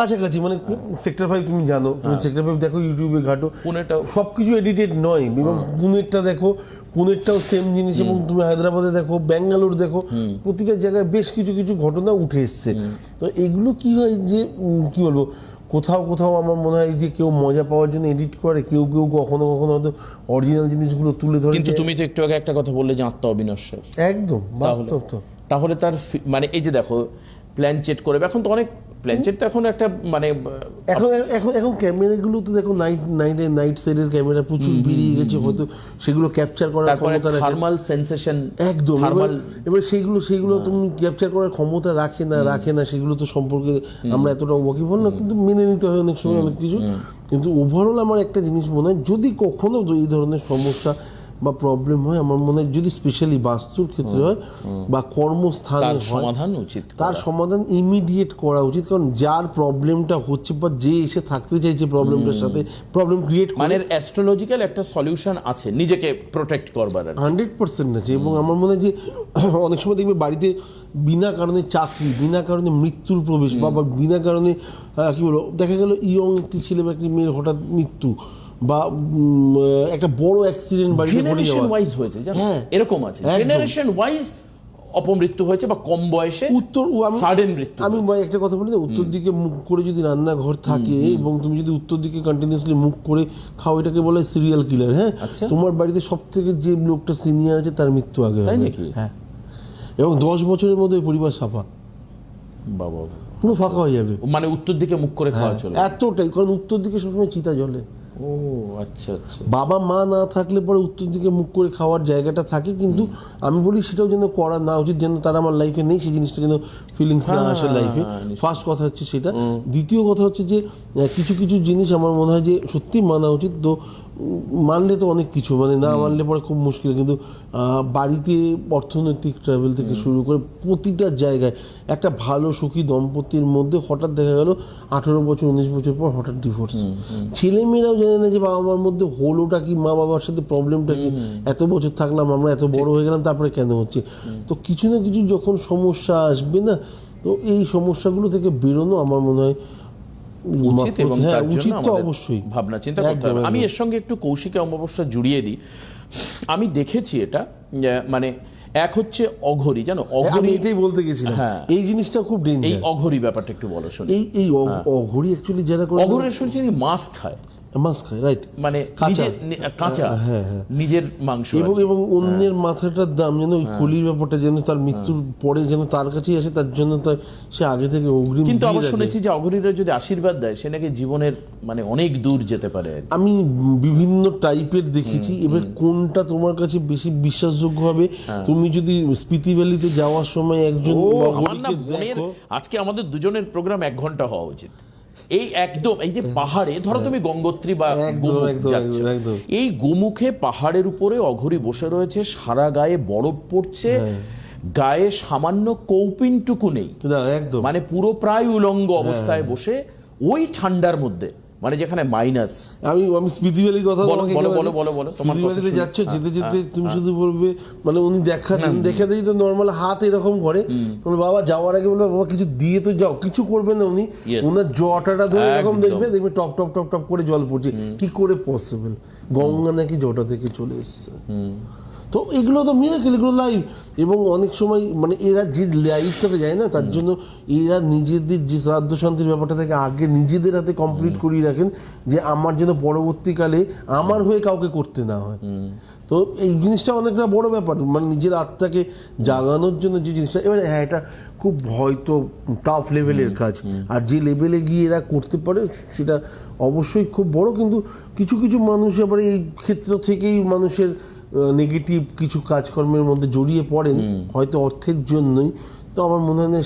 কাছাকাছি মানে sector five তুমি জানো তুমি সেক্টর ফাইভ দেখো ইউটিউবে ঘাটো। পুনেটাও সব কিছু এডিটেড নয় এবং পুনেরটা দেখো পুনেরটাও সেম জিনিস এবং তুমি হায়দ্রাবাদে দেখো ব্যাঙ্গালোর দেখো প্রতিটা জায়গায় বেশ কিছু কিছু ঘটনা উঠে এসছে। তো এগুলো কি হয় যে কি বলব কোথাও কোথাও আমার মনে হয় যে কেউ মজা পাওয়ার জন্য এডিট করে কেউ কেউ কখনো কখনো হয়তো অরিজিনাল জিনিসগুলো তুলে ধরে কিন্তু তুমি তো একটু আগে একটা কথা বললে যে আত্মা অবিনশ্বর একদম বাস্তব তো। তাহলে তার মানে এই যে দেখো প্ল্যান চেট করে এখন তো অনেক প্ল্যান চেট তো এখন একটা মানে এখন এখন এখন ক্যামেরাগুলো তো দেখো নাইট নাইটে নাইট সাইডের ক্যামেরা প্রচুর বেরিয়ে গেছে হয়তো সেগুলো ক্যাপচার করার ক্ষমতা থার্মাল সেন্সেশন একদম এবার সেইগুলো সেইগুলো তুমি ক্যাপচার করার ক্ষমতা রাখে না রাখে না সেগুলো তো সম্পর্কে আমরা এতটা ওয়াকিবল না কিন্তু মেনে নিতে হয় অনেক সময় অনেক কিছু। কিন্তু ওভারঅল আমার একটা জিনিস মনে হয় যদি কখনো এই ধরনের সমস্যা বা প্রবলেম হয় আমার মনে হয় যদি স্পেশালি বাস্তুর ক্ষেত্রে হয় বা কর্মস্থানে সমাধান উচিত তার সমাধান ইমিডিয়েট করা উচিত কারণ যার প্রবলেমটা হচ্ছে বা যে এসে থাকতে চাইছে প্রবলেমটার সাথে প্রবলেম ক্রিয়েট মানে অ্যাস্ট্রোলজিক্যাল একটা সলিউশন আছে নিজেকে প্রোটেক্ট করবার হান্ড্রেড পার্সেন্ট আছে এবং আমার মনে হয় যে অনেক সময় দেখবে বাড়িতে বিনা কারণে চাকরি বিনা কারণে মৃত্যুর প্রবেশ বা বিনা কারণে কি বলব দেখা গেল ইয়ং একটি ছেলে বা একটি মেয়ের হঠাৎ মৃত্যু। বা একটা বড় অ্যাক্সিডেন্ট বাড়িতে জেনারেশন ওয়াইজ হয়েছে হ্যাঁ। এরকম আছে। জেনারেশন ওয়াইজ অপমৃত্যু হয়েছে বা কম বয়সে উত্তর সাডেন মৃত্যু আমি একটা কথা বলি উত্তর দিকে মুখ করে যদি রান্নাঘর থাকে এবং তুমি যদি উত্তর দিকে কন্টিনিউসলি মুখ করে খাও এটাকে বলে সিরিয়াল কিলার হ্যাঁ? আচ্ছা। তোমার বাড়িতে সব থেকে যে লোকটা সিনিয়র আছে তার মৃত্যু আগে তাই নাকি? হ্যাঁ। এবং দশ বছরের মধ্যে পরিবার সাফা। বাবা পুরো ফাঁকা হয়ে যাবে। মানে উত্তর দিকে মুখ করে খাওয়া চলে। এতটাই। কারণ উত্তর দিকে সবসময় চিতা জ্বলে ও আচ্ছা আচ্ছা। বাবা মা না থাকলে পরে উত্তর দিকে মুখ করে খাওয়ার জায়গাটা থাকে কিন্তু আমি বলি সেটাও যেন করা না উচিত যেন তারা আমার লাইফে নেই সেই জিনিসটা যেন ফিলিংস না আসে লাইফে ফার্স্ট কথা হচ্ছে সেটা। দ্বিতীয় কথা হচ্ছে যে কিছু কিছু জিনিস আমার মনে হয় যে সত্যি মানা উচিত। তো মানলে তো অনেক কিছু মানে না মানলে পরে খুব মুশকিল। কিন্তু বাড়িতে অর্থনৈতিক ট্রাভেল থেকে শুরু করে প্রতিটা জায়গায় একটা ভালো সুখী দম্পতির মধ্যে হঠাৎ দেখা গেল আঠেরো বছর উনিশ বছর পর হঠাৎ ডিভোর্স ছেলে মেয়েরাও জানে না যে বাবা মার মধ্যে হলোটা কি মা বাবার সাথে প্রবলেমটা কি? এত বছর থাকলাম আমরা এত বড় হয়ে গেলাম তারপরে কেন হচ্ছে? তো কিছু না কিছু যখন সমস্যা আসবে না তো এই সমস্যাগুলো থেকে বেরোনো আমার মনে হয় উচিত এবং হ্যাঁ তার জন্য অবশ্যই। ভাবনা চিন্তা করতে হবে। আমি এর সঙ্গে একটু কৌশিক অমাবস্যা জুড়িয়ে দিই। আমি দেখেছি এটা মানে এক হচ্ছে অঘরি জানো? হ্যাঁ, অঘরি এটাই বলতে গেছিলাম। হ্যাঁ। এই জিনিসটা খুব এই অঘরি ব্যাপারটা একটু বলো শুনি। এই এই অঘরি অ্যাকচুয়ালি যারা করে অঘরি শুনছি মাছ খায়। মাছ খায় রাইট মানে কাঁচা। কাঁচা। হ্যাঁ, হ্যাঁ। নিজের মাংস এবং এবং অন্যের মাথাটার দাম যেন হ্যাঁ। ওই কলির ব্যাপারটা যেন তার মৃত্যুর পরে যেন তার কাছেই আসে তার জন্য তার সে আগে থেকে অগ্রিম কিন্তু আবার শুনেছি যে অঘরীরা যদি আশীর্বাদ দেয় সে নাকি জীবনের মানে অনেক দূর যেতে পারে। আমি বিভিন্ন টাইপের দেখেছি এবার কোনটা তোমার কাছে বেশি বিশ্বাসযোগ্য হবে? তুমি যদি স্পিতি ভ্যালিতে যাওয়ার সময় একজন আজকে আমাদের দুজনের প্রোগ্রাম এক ঘণ্টা হওয়া উচিত। এই একদম এই যে পাহাড়ে ধরো তুমি গঙ্গোত্রী বা। এই গোমুখে পাহাড়ের উপরে অঘরি বসে রয়েছে সারা গায়ে বরফ পড়ছে হ্যাঁ। গায়ে সামান্য কৌপিনটুকু নেই। একদম। মানে পুরো প্রায় উলঙ্গ অবস্থায় বসে ওই ঠান্ডার মধ্যে। মানে যেখানে মাইনাস আমি আমি স্মৃতি ভ্যালির কথা বলো, বলো, বলো, বলো, বলো, স্মৃতি ভ্যালিতে যাচ্ছ যেতে যেতে তুমি শুধু বলবে মানে উনি দেখা দেখে দিই তো নর্মাল হাত এরকম করে। বলে, বাবা যাওয়ার আগে বলবে বাবা কিছু দিয়ে তো যাও কিছু করবে না উনি. ওনার জটাটা ধরে এরকম দেখবে দেখবে টপ টপ টপ টপ করে জল পড়ছে। কি করে পসিবল গঙ্গা নাকি জটা থেকে চলে এসছে। তো এগুলো তো মিরাকেল এগুলো লাইভ এবং অনেক সময় মানে এরা যে লাইফটাতে যায় না তার জন্য এরা নিজেদের যে শ্রাদ্ধ শান্তির ব্যাপারটা থেকে আগে নিজেদের হাতে কমপ্লিট করিয়ে রাখেন যে আমার যেন পরবর্তীকালে আমার হয়ে কাউকে করতে না হয়। তো এই জিনিসটা অনেকটা বড় ব্যাপার মানে নিজের আত্মাকে জাগানোর জন্য যে জিনিসটা এবার হ্যাঁ এটা খুব হয়তো টাফ লেভেলের কাজ। আর যে লেভেলে গিয়ে এরা করতে পারে সেটা অবশ্যই খুব বড় কিন্তু কিছু কিছু মানুষ আবার এই ক্ষেত্র থেকেই মানুষের নেগেটিভ কিছু কাজকর্মের মধ্যে জড়িয়ে পড়েন হয়তো অর্থের জন্যই। তো আমার মনে হয় না